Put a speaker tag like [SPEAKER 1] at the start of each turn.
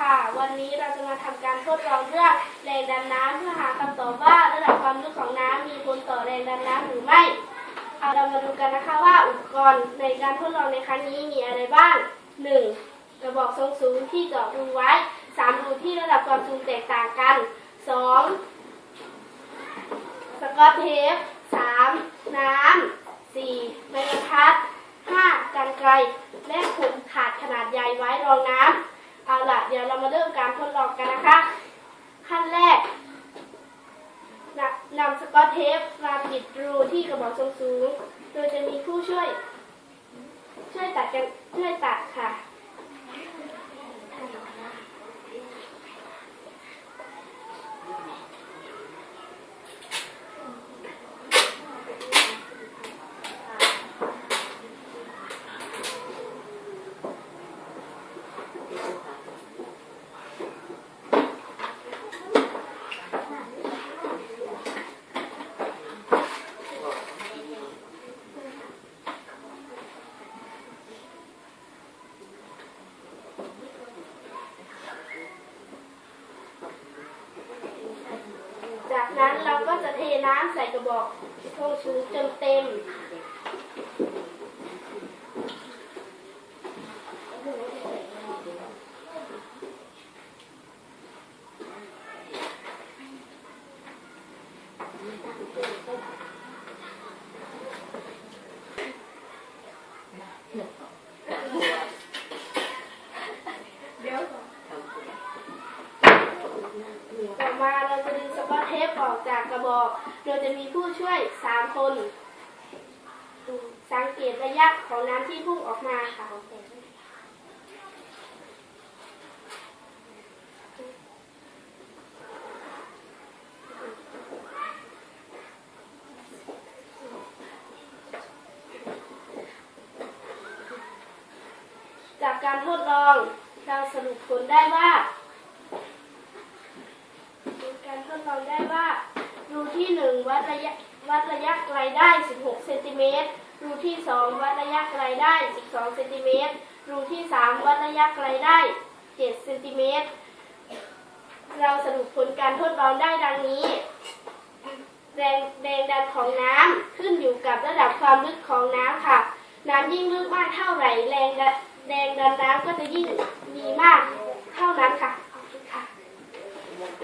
[SPEAKER 1] ค่ะ วันนี้เราจะมาทำการทดลองเรื่องแรงดันน้ำเพื่อหาคำตอบว่าระดับความลึกของน้ำมีผลต่อแรงดันน้ำหรือไม่ เอาเรามาดูกันนะคะว่าอุปกรณ์ในการทดลองในครั้งนี้มีอะไรบ้าง 1. กระบอกทรงสูงที่เจาะรูไว้ 3 รูที่ระดับความสูงแตกต่างกัน 2. สกอตเทป 3. น้ำ 4. ไม้บรรทัด 5. กันไกล และขุมขาดขนาดใหญ่ไว้รองน้ำ เอาล่ะเดี๋ยวเรามาเริ่มการทดลองกันนะคะ ขั้นแรกนำนำสกอตเทปมาปิดรูที่กระบอกทรงสูง โดยจะมีผู้ช่วย ช่วยตัดกันช่วยตัดค่ะ นั้นเราก็จะเทน้ำใส่กระบอกทรงสูงจนเต็มต่อมาเราจะดึงสกอต เทปออกจากกระบอก โดยจะมีผู้ช่วยสามคน สังเกตระยะของน้ำที่พุ่งออกมาค่ะจากการทดลองเราสรุปผลได้ว่า 1วัดระยะวัดระยะไกลได้ 16เซนติเมตรรูที่ 2 วัดระยะไกลได้ 12เซนติเมตรรูที่ 3 วัดระยะไกลได้7เซนติเมตรเราสรุปผลการทดลองได้ดังนี้ แรงแรงดันของน้ำขึ้นอยู่กับระดับความลึกของน้ำค่ะ น้ำยิ่งลึกมากเท่าไหร่แรงแรงดันน้ำก็จะยิ่งมีมากเท่านั้นค่ะ